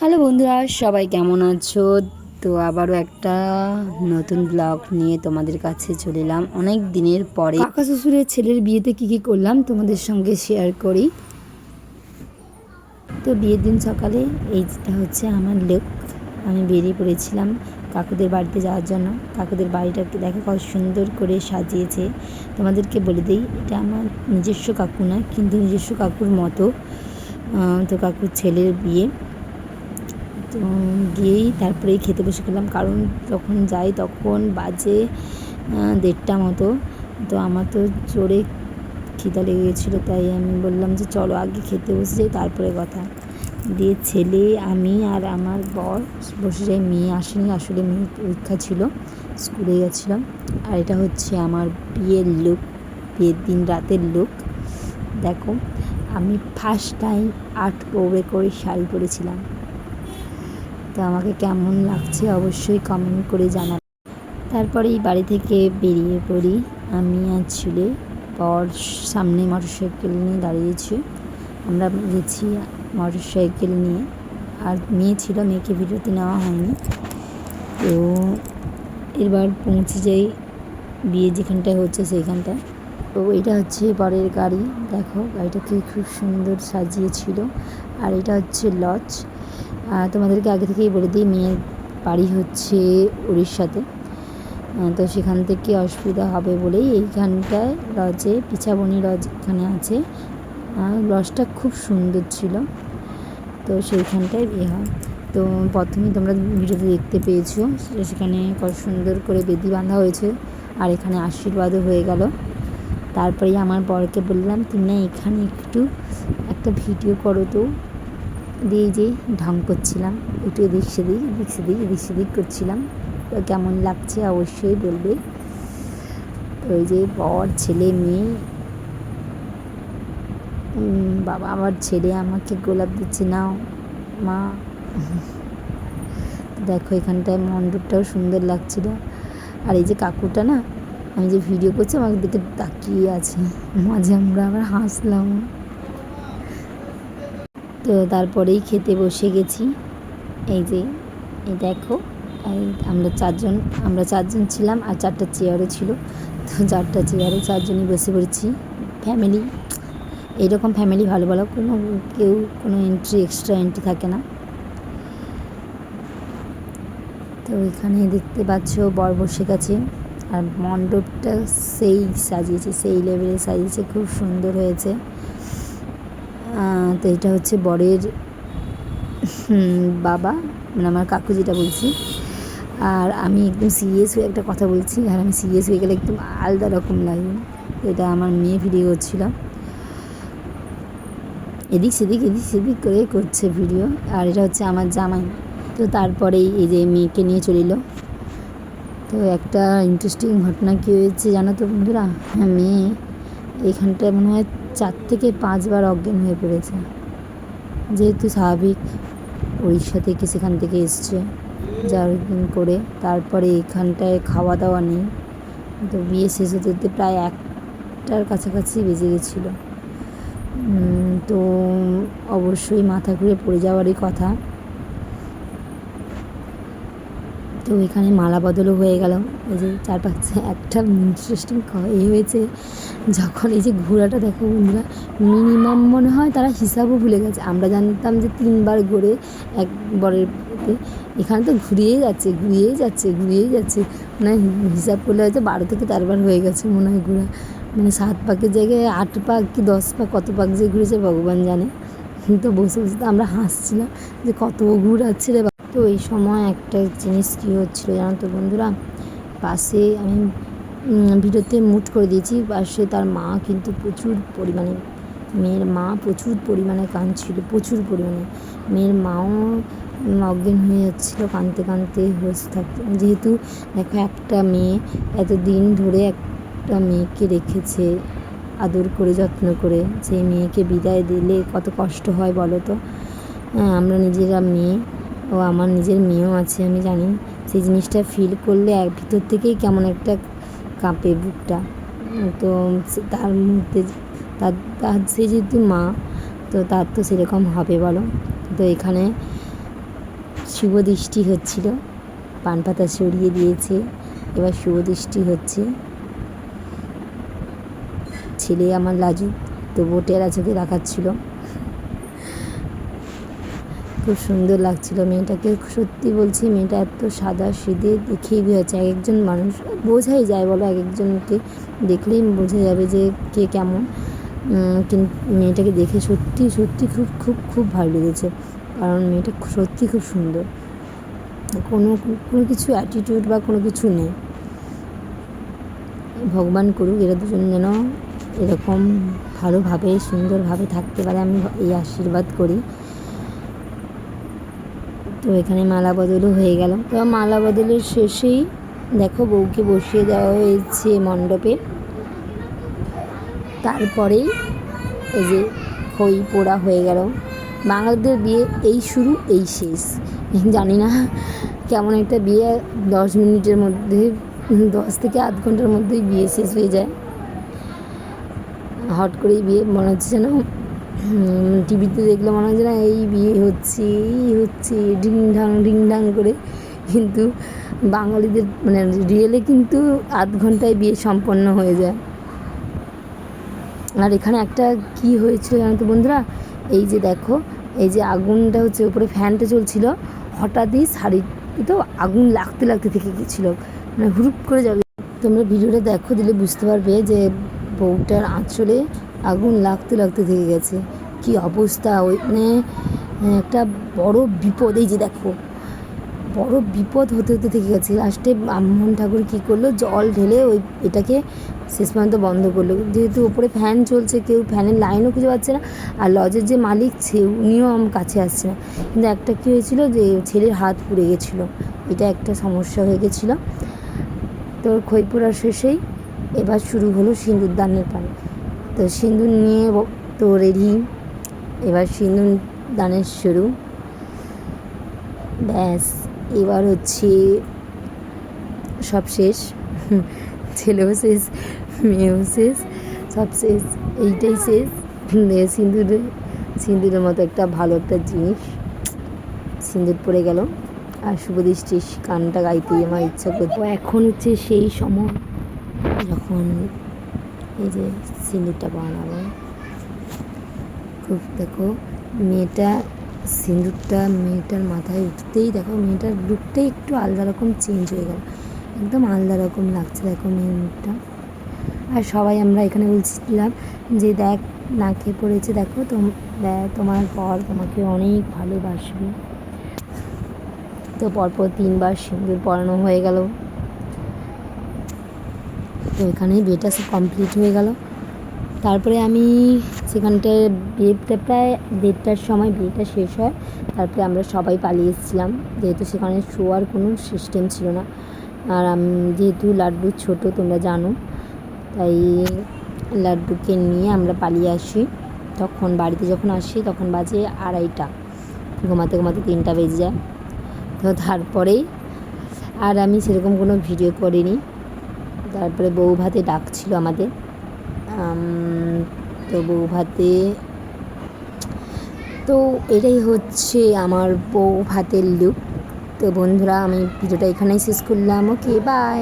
Hello বন্ধুরা, সবাই কেমন আছো? তো আবারও একটা নতুন ব্লগ নিয়ে তোমাদের কাছে চলে এলাম। অনেক দিনের পরে কাকা শ্বশুরের ছেলের বিয়েতে কী কী করলাম তোমাদের সঙ্গে শেয়ার করি। তো বিয়ের দিন সকালে এইটা হচ্ছে আমার লুক আমি বেরিয়ে পড়েছিলাম কাকুদের বাড়িতে যাওয়ার জন্য। কাকুদের বাড়িটাকে দেখো কত সুন্দর করে সাজিয়েছে। তোমাদেরকে বলে দিই, এটা আমার নিজস্ব কাকু না, কিন্তু নিজস্ব কাকুর মতো তো কাকুর ছেলের বিয়ে। গিয়েই তারপরেই খেতে বসে গেলাম। কারণ যখন যাই তখন বাজে দেড়টা মতো। তো আমার তো জোরে খিদা লেগে গেছিল, তাই আমি বললাম যে চলো আগে খেতে বসে যাই, তারপরে কথা। দিয়ে ছেলে, আমি আর আমার বর বসে যাই, মেয়ে আসেনি, আসলে মেয়ে পরীক্ষা ছিল, স্কুলে গেছিলাম। আর এটা হচ্ছে আমার বিয়ের লুক বিয়ের দিন রাতের লুক দেখো, আমি ফার্স্ট টাইম আর্ট পরে করে শাড়ি পরেছিলাম। তো আমাকে কেমন লাগছে অবশ্যই কমেন্ট করে জানাবে। তারপরে এই বাড়ি থেকে বেরিয়ে পড়ি। আমি আর ছেলে পর সামনে মোটরসাইকেল নিয়ে দাঁড়িয়েছি। আমরা গেছি মোটরসাইকেল নিয়ে। আর মেয়ে ছিল, মেয়েকে ভিডিওতে নেওয়া হয়নি। তো এবার পৌঁছে যাই বিয়ে যেখানটায় হচ্ছে সেইখানটায়। তো এটা হচ্ছে পরের গাড়ি। দেখো, গাড়িটাকে খুব সুন্দর সাজিয়েছিল। আর এটা হচ্ছে লজ তোমাদেরকে আগে থেকেই বলে দিই, মেয়ের বাড়ি হচ্ছে উড়িষ্যাতে। তো সেখান থেকে অসুবিধা হবে বলেই এইখানটায় লজে পিছাবনি লজ এখানে আছে। লজটা খুব সুন্দর ছিল। তো সেইখানটায় বিয়ে হয়। তো প্রথমেই তোমরা ভিডিওতে দেখতে পেয়েছ সেখানে কত সুন্দর করে বেদি বাঁধা হয়েছে আর এখানে আশীর্বাদও হয়ে গেল। তারপরেই আমার বরকে বললাম তুমি না এখানে একটু একটা ভিডিও করো তো। দিয়ে যে ঢং করছিলাম, একটু এদিক সেদিক এদিক সেদিক এদিক সেদিক করছিলাম। তো কেমন লাগছে অবশ্যই বলবে। তো ওই যে বর, ছেলে, মেয়ে বাবা আমার ছেলে আমাকে গোলাপ দিচ্ছে, নাও, মা। দেখো এখানটায় মণ্ডপটাও সুন্দর লাগছিল। আর এই যে কাকুটা না, আমি যে ভিডিও করছি, আমার দিকে তাকিয়ে আছে। মাঝে আমরা আবার হাসলাম। তো তারপরেই খেতে বসে গেছি। এই যে, এই দেখো, এই আমরা চারজন আমরা চারজন ছিলাম আর চারটা চেয়ারও ছিল। তো চারটা চেয়ারে চারজনই বসে পড়েছি। ফ্যামিলি, এইরকম ফ্যামিলি ভালো ভালো কোনো, কেউ কোনো এন্ট্রি এক্সট্রা এন্ট্রি থাকে না। তো এখানে দেখতে পাচ্ছ বর বসে গেছে আর মণ্ডপটা সেই সাজিয়েছে, সেই লেভেলে সাজিয়েছে, খুব সুন্দর হয়েছে। তো এটা হচ্ছে বরের বাবা মানে আমার কাকু যেটা বলছি। আর আমি একদম সিরিয়াস হয়ে একটা কথা বলছি, আর আমি সিরিয়াস হয়ে গেলে একদম আলাদা রকম লাগে। এটা আমার মেয়ে ভিডিও করছিল। এদিক সেদিক এদিক সেদিক করে করছে ভিডিও আর এটা হচ্ছে আমার জামাই। তো তারপরেই এই যে মেয়েকে নিয়ে চলিল তো একটা ইন্টারেস্টিং ঘটনা কী হয়েছে জানো তো বন্ধুরা? হ্যাঁ মেয়ে এখানটায় মনে হয় চার থেকে পাঁচবার অজ্ঞান হয়ে পড়েছে। যেহেতু স্বাভাবিক উড়িষ্যা থেকে সেখান থেকে এসছে। জার্কিং করে তারপরে এখানটায় খাওয়া দাওয়া নেই। তো বিয়ে শেষ হতে হতে প্রায় একটার কাছাকাছি বেজে গেছিল। তো অবশ্যই মাথা ঘুরে পড়ে যাওয়ারই কথা। তো এখানে মালা বদলও হয়ে গেল। এই যে চারপাশে একটা ইন্টারেস্টিং এ হয়েছে, যখন এই যে ঘোড়াটা দেখো বন্ধুরা মিনিমাম মনে হয় তারা হিসাবও ভুলে গেছে। আমরা জানতাম যে তিনবার ঘুরে একবারের এখানে তো ঘুরিয়েই যাচ্ছে ঘুরিয়েই যাচ্ছে ঘুরিয়েই যাচ্ছে। মানে হিসাব করলে হয়তো বারো থেকে তেরোবার হয়ে গেছে মনে হয় ঘোরা মানে সাত পাকের জায়গায় আট পাক কি দশ পাক, কত পাক যে ঘুরেছে ভগবান জানে। তো বসে বসে তো আমরা হাসছিলাম যে কত ঘুরাচ্ছে রে। তো এই সময় একটা জিনিস কী হচ্ছিল জানো তো বন্ধুরা? পাশে আমি ভিডিওতে মুট করে দিয়েছি। পাশে তার মা কিন্তু প্রচুর পরিমাণে, মেয়ের মা প্রচুর পরিমাণে কাঁদছিল, প্রচুর পরিমাণে। মেয়ের মাও অজ্ঞান হয়ে যাচ্ছিল, কাঁদতে কাঁদতে বসে থাকতো। যেহেতু দেখো একটা মেয়ে এত দিন ধরে একটা মেয়েকে রেখেছে, আদর করে, যত্ন করে। সেই মেয়েকে বিদায় দিলে কত কষ্ট হয় বলো তো? হ্যাঁ আমরা নিজেরা মেয়ে ও আমার নিজের মেয়েও আছে, আমি জানি। সেই জিনিসটা ফিল করলে এক ভিতর থেকেই কেমন একটা কাঁপে বুকটা। তো তার মধ্যে তার তার সে যেহেতু মা, তো তার তো সেরকম হবে বলো। তো এখানে শুভ দৃষ্টি হচ্ছিল। পান পাতা সরিয়ে দিয়েছে। এবার শুভ দৃষ্টি হচ্ছে। ছেলে আমার লাজুক তো বোটেরা চোখে দেখাচ্ছিল। খুব সুন্দর লাগছিল। মেয়েটাকে সত্যি বলছি, মেয়েটা এত সাদা সিধে দেখেই হয়েছে এক একজন মানুষ বোঝাই যায় বলো, এক একজনকে দেখলেই বোঝা যাবে যে কে কেমন। কিন্তু মেয়েটাকে দেখে সত্যি সত্যি খুব খুব খুব ভালো লেগেছে। কারণ মেয়েটা সত্যি খুব সুন্দর। কোনো কোনো কিছু অ্যাটিটিউড বা কোনো কিছু নেই। ভগবান করুক, এরা দুজন যেন এরকম ভালোভাবে, সুন্দরভাবে থাকতে পারে। আমি এই আশীর্বাদ করি। তো এখানে মালা বদলও হয়ে গেল। তো মালা বদলের শেষেই দেখো বউকে বসিয়ে দেওয়া হয়েছে মণ্ডপে। তারপরেই এই যে খই পোড়া হয়ে গেল। বাঙালিদের বিয়ে এই শুরু, এই শেষ। জানি না কেমন একটা বিয়ে, দশ মিনিটের মধ্যে, দশ থেকে আধ ঘণ্টার মধ্যেই বিয়ে শেষ হয়ে যায়। হট করেই বিয়ে মনে হচ্ছে যেন টিভিতে দেখলে মনে হচ্ছে না, এই বিয়ে হচ্ছে, এই হচ্ছে ডিং ঢাং ডিং ঢাং করে। কিন্তু বাঙালিদের মানে রিয়েলে কিন্তু আধ ঘন্টায় বিয়ে সম্পন্ন হয়ে যায়। আর এখানে একটা কি হয়েছিল জানো তো বন্ধুরা? এই যে দেখো, এই যে আগুনটা হচ্ছে উপরে ফ্যানটা চলছিল। হঠাৎই শাড়ি তো আগুন লাগতে লাগতে থেকে গেছিল মানে হুরুপ করে যাবে তোমরা ভিডিওটা দেখো দিলে বুঝতে পারবে যে বউটার আঁচলে আগুন লাগতে লাগতে থেকে গেছে। কি অবস্থা? ওই মানে একটা বড় বিপদ। এই যে দেখো, বড় বিপদ হতে হতে থেকে গেছে। লাস্টে ব্রাহ্মণ ঠাকুর কী করল? জল ঢেলে ওই এটাকে শেষ পর্যন্ত বন্ধ করল। যেহেতু ওপরে ফ্যান চলছে, কেউ ফ্যানের লাইনও খুঁজে পাচ্ছে না। আর লজের যে মালিক, সে উনিও আমার কাছে আসছে না। কিন্তু একটা কী হয়েছিল যে, ছেলের হাত পুড়ে গেছিল। এটা একটা সমস্যা হয়ে গেছিল। তো খই পোড়ার শেষেই এবার শুরু হলো সিঁদুর দানের পান। তো সিঁদুর নিয়ে তো রেডি এবার সিঁদুর দানের শুরু। ব্যাস, এবার হচ্ছে সব শেষ। ছেলেও শেষ, মেয়েও শেষ, সব শেষ। এইটাই শেষ। সিঁদুরে, সিঁদুরের মতো একটা ভালো একটা জিনিস। সিঁদুর পড়ে গেল। আর শুভদৃষ্টির গানটা গাইতেই আমার ইচ্ছা করতো এখন হচ্ছে সেই সময়। যখন এই যে সিঁদুরটা বানাবো। খুব দেখো, মেয়েটা সিঁদুরটা মেয়েটার মাথায় উঠতেই দেখো, মেয়েটার লুকটাই একটু আলাদা রকম চেঞ্জ হয়ে গেল। একদম আলাদা রকম লাগছে দেখো মেয়ের মুখটা। আর সবাই আমরা এখানে বলছিলাম যে, দেখ, না খেয়ে পড়েছে দেখো, তোমার পর তোমাকে অনেক ভালোবাসবে। তো পরপর তিনবার সিঁদুর পরানো হয়ে গেল। তো এখানেই বিয়েটা সব কমপ্লিট হয়ে গেল। তারপরে আমি সেখানটায় বিয়েটা প্রায় দেড়টার সময় বিয়েটা শেষ হয়। তারপরে আমরা সবাই পালিয়ে এসেছিলাম। যেহেতু সেখানে শোয়ার কোনো সিস্টেম ছিল না। আর যেহেতু লাড্ডু ছোট, তোমরা জানো। তাই লাড্ডুকে নিয়ে আমরা পালিয়ে আসি। তখন বাড়িতে যখন আসি, তখন বাজে আড়াইটা। ঘুমাতে ঘুমাতে তিনটা বেজে যায়। তো তারপরেই আর আমি সেরকম কোনো ভিডিও করিনি। তারপরে বউ ভাতে ডাকছিল আমাদের। তো বউ ভাতে তো এটাই হচ্ছে আমার বউ ভাতের লুক তো বন্ধুরা, আমি ভিডিওটা এখানেই শেষ করলাম। Okay bye